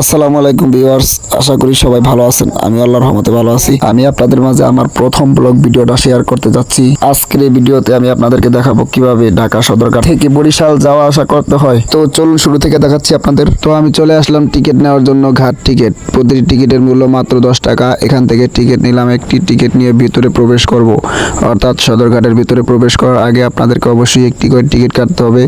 আসসালামু আলাইকুম ভিউয়ার্স, আশা করি সবাই ভালো আছেন। আমি আল্লাহর রহমতে ভালো আছি। আমি আপনাদের মাঝে আমার প্রথম ব্লগ ভিডিওটা শেয়ার করতে যাচ্ছি। আজকের এই ভিডিওতে আমি আপনাদেরকে দেখাবো কীভাবে ঢাকা সদরঘাট থেকে বরিশাল যাওয়া আসা করতে হয়। তো চলুন শুরু থেকে দেখাচ্ছি আপনাদের। তো আমি চলে আসলাম টিকিট নেওয়ার জন্য ঘাট টিকিট। প্রতিটি টিকিটের মূল্য মাত্র দশ টাকা। এখান থেকে টিকিট নিলাম একটি টিকিট নিয়ে ভিতরে প্রবেশ করব। অর্থাৎ সদরঘাটের ভিতরে প্রবেশ করার আগে আপনাদেরকে অবশ্যই একটি করে টিকিট কাটতে হবে।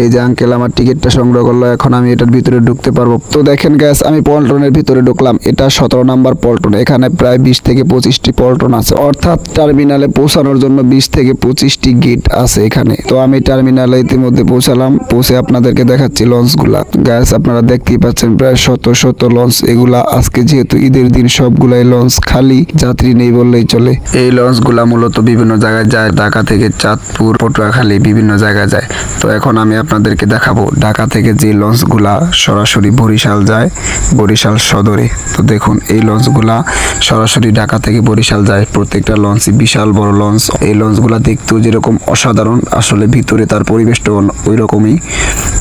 এই যে আঙ্কেল আমার টিকিটটা সংগ্রহ করল, এখন আমি এটার ভিতরে ঢুকতে পারব। তো দেখেন গ্যাস আমি পল্টনের ভিতরে ঢুকলাম। এটা সতেরো নাম্বার পল্টন। এখানে প্রায় বিশ থেকে পঁচিশটি পল্টন আছে। অর্থাৎ টার্মিনালে পৌঁছানোর জন্য বিশ থেকে পঁচিশটি গেট আছে এখানে। তো আমি টার্মিনালে ইতিমধ্যে পৌঁছালাম। পৌঁছে আপনাদেরকে দেখাচ্ছি লঞ্চগুলা। গ্যাস আপনারা দেখতেই পাচ্ছেন প্রায় শত শত লঞ্চ। এগুলা আজকে যেহেতু ঈদের দিন, সবগুলাই লঞ্চ খালি, যাত্রী নেই বললেই চলে। এই লঞ্চগুলা মূলত বিভিন্ন জায়গায় যায়। ঢাকা থেকে চাঁদপুর, পটুয়াখালী বিভিন্ন জায়গায় যায়। তো এখন আমি আপনাদেরকে দেখাবো ঢাকা থেকে যে লঞ্চগুলা সরাসরি বরিশাল যায়। বরিশাল সদরে। তো দেখুন, এই লঞ্চগুলা সরাসরি ঢাকা থেকে বরিশাল যায়। প্রত্যেকটা লঞ্চই বিশাল বড় লঞ্চ। এই লঞ্চগুলা দেখতেও যেরকম অসাধারণ, আসলে ভিতরে তার পরিবেশটাও ওই রকমই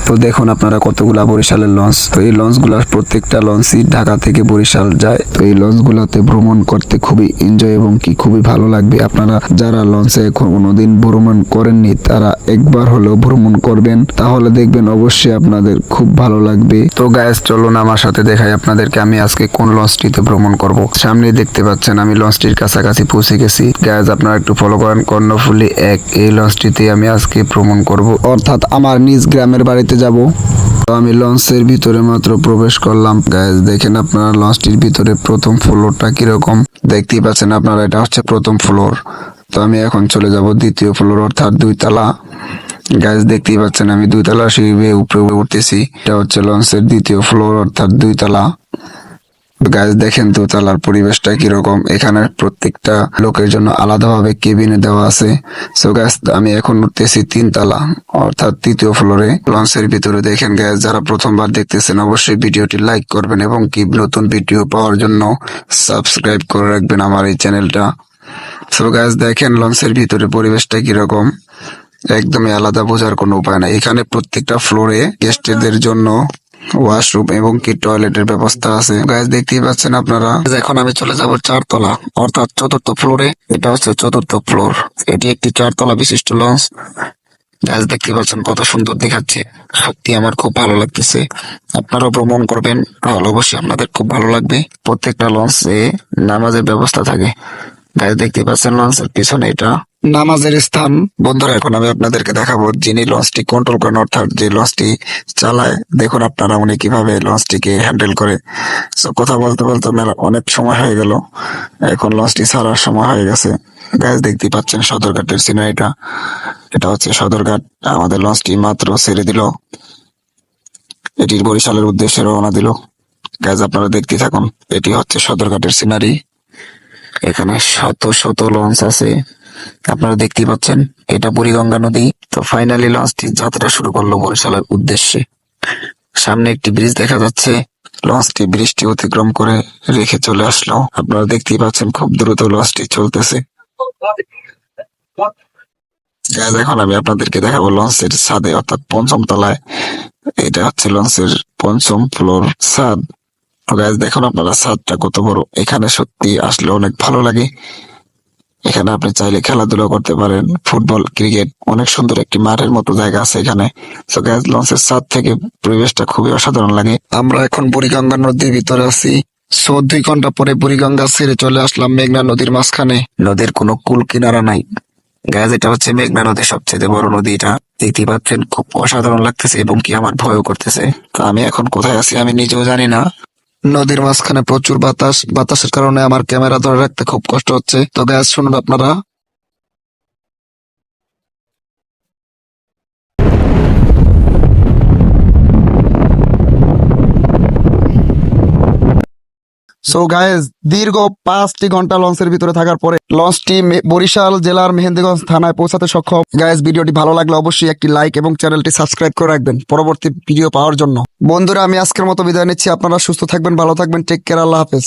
তো দেখুন আপনারা কতগুলা বরিশালের লঞ্চ। তো এই লঞ্চগুলা প্রত্যেকটা লঞ্চই ঢাকা থেকে বরিশাল যায়। তো এই লঞ্চগুলোতে ভ্রমণ করতে খুবই এনজয় এবং কি খুবই ভালো লাগবে। আপনারা যারা লঞ্চে এখন কোনোদিন ভ্রমণ করেননি, তারা একবার হলেও ভ্রমণ করবেন। তাহলে দেখবেন অবশ্যই আপনাদের খুব ভালো লাগবে। তো গ্যাস চলুন আমার সাথে দেখাই আপনাদেরকে আমি আজকে কোন লঞ্চটিতে ভ্রমণ করব। সামনে দেখতে পাচ্ছেন আমি লঞ্চটির কাছাকাছি পৌঁছে গেছি। গ্যাস আপনারা একটু ফলো করেন, কর্ণফুলি এক এই লঞ্চটিতে আমি আজকে ভ্রমণ করব। অর্থাৎ আমার নিজ গ্রামের বাড়িতে যাব। তো আমি লঞ্চের ভিতরে মাত্র প্রবেশ করলাম। গ্যাস দেখেন আপনারা লঞ্চটির ভিতরে প্রথম ফ্লোরটা কীরকম। দেখতেই পাচ্ছেন আপনারা, এটা হচ্ছে প্রথম ফ্লোর। তো আমি এখন চলে যাব দ্বিতীয় ফ্লোর, অর্থাৎ দুই তালা গ্যাস দেখতেই পাচ্ছেন, আমি দুই তালা সিঁড়ি বেয়ে উপরে উঠতেছি। এটা হচ্ছে লঞ্চের দ্বিতীয় ফ্লোর অর্থাৎ দুই তালা গাছ দেখেন তো তালার পরিবেশটা কীরকম। এখানে প্রত্যেকটা লোকের জন্য আলাদাভাবে কেবিনে দেওয়া আছে। সো গ্যাস আমি এখন উঠতেছি তিন তালা অর্থাৎ তৃতীয় ফ্লোরে লঞ্চের ভিতরে দেখেন গ্যাস যারা প্রথমবার দেখতেছেন, অবশ্যই ভিডিওটি লাইক করবেন এবং কি নতুন ভিডিও পাওয়ার জন্য সাবস্ক্রাইব করে রাখবেন আমার এই চ্যানেলটা সো গ্যাস দেখেন, লঞ্চের ভিতরে পরিবেশটা কীরকম। একদমই আলাদা বোঝার কোনো উপায় নাই। এখানে প্রত্যেকটা ফ্লোরে গেস্টদের জন্য ওয়াশরুম এবং কি টয়লেটের ব্যবস্থা আছে। গাইজ দেখতেই পাচ্ছেন আপনারা? এখন আমি চলে যাব চারতলা, অর্থাৎ চতুর্থ ফ্লোরে এটা হচ্ছে চতুর্থ ফ্লোর এটি একটি চারতলা বিশিষ্ট লঞ্চ গাছ দেখতে পাচ্ছেন কত সুন্দর দেখাচ্ছে। সত্যি আমার খুব ভালো লাগতেছে। আপনারাও ভ্রমণ করবেন, তাহলে অবশ্যই আপনাদের খুব ভালো লাগবে। প্রত্যেকটা লঞ্চে নামাজের ব্যবস্থা থাকে। গাছ দেখতে পাচ্ছেন লঞ্চের পিছনে এটা। নামাজের স্থান বন্ধুরা এখন আমি আপনাদেরকে দেখাবো যিনি লঞ্চটি কন্ট্রোল করেন, অর্থাৎ যে লঞ্চটি চালায়। দেখুন আপনারা উনি কীভাবে লঞ্চটিকে হ্যান্ডেল করে। তো কথা বলতে বলতে মেলা অনেক সময় হয়ে গেল। এখন লঞ্চটি ছাড়ার সময় হয়ে গেছে। গ্যাস দেখতে পাচ্ছেন সদরঘাটের সিনারিটা এটা হচ্ছে সদরঘাট। আমাদের লঞ্চটি মাত্র ছেড়ে দিল। এটির বরিশালের উদ্দেশ্যে রওনা দিল। গ্যাস আপনারা দেখতে থাকুন, এটি হচ্ছে সদরঘাটের সিনারি এখানে শত শত লঞ্চ আছে। আপনারা দেখতেই পাচ্ছেন, এটা বুড়িগঙ্গা নদী। তো ফাইনালি লঞ্চটি যাত্রা শুরু করল বরিশালের উদ্দেশ্যে। সামনে একটি ব্রিজ দেখা যাচ্ছে। লঞ্চটি বৃষ্টি অতিক্রম করে রেখে চলে আসলো। আপনারা দেখতেই পাচ্ছেন, খুব দ্রুত লঞ্চটি চলতেছে। এখন আমি আপনাদেরকে দেখাবো লঞ্চের ছাদে, অর্থাৎ পঞ্চম তলায়। এটা হচ্ছে লঞ্চের পঞ্চম ফ্লোর ছাদ। দেখুন আপনারা ছাদটা কত বড়। এখানে সত্যি আসলে অনেক ভালো লাগে। এখানে আপনি চাইলে খেলাধুলা করতে পারেন, ফুটবল, ক্রিকেট, অনেক সুন্দর একটি মাঠের মতো জায়গা আছে এখানে। তো গ্যাস লঞ্চের ছাদ থেকে পরিবেশটা খুবই অসাধারণ লাগে। আমরা এখন বুড়িগঙ্গা নদীর ভিতরে আছি। সো দুই ঘণ্টা পরে বুড়িগঙ্গা ছেড়ে চলে আসলাম মেঘনা নদীর মাঝখানে। নদীর কোনো কুল কিনারা নাই। গ্যাস এটা হচ্ছে মেঘনা নদীর সবচেয়ে বড় নদী এটা। দেখতে পাচ্ছেন, খুব অসাধারণ লাগতেছে এবং কি আমার ভয়ও করতেছে। তো আমি এখন কোথায় আছি আমি নিজেও জানি না। নদীর মাঝখানে প্রচুর বাতাস। বাতাসের কারণে আমার ক্যামেরা ধরে রাখতে খুব কষ্ট হচ্ছে। তো গ্যাস শুনুন আপনারা সো গায়েস দীর্ঘ পাঁচটি ঘণ্টা লঞ্চের ভিতরে থাকার পরে লঞ্চটি বরিশাল জেলার মেহেন্দিগঞ্জ থানায় পৌঁছাতে সক্ষম। গায়েজ ভিডিওটি ভালো লাগলে অবশ্যই একটি লাইক এবং চ্যানেলটি সাবস্ক্রাইব করে রাখবেন পরবর্তী ভিডিও পাওয়ার জন্য। বন্ধুরা, আমি আজকের মতো বিদায় নিচ্ছি। আপনারা সুস্থ থাকবেন, ভালো থাকবেন। টেক কেয়ার আল্লাহ হাফেজ।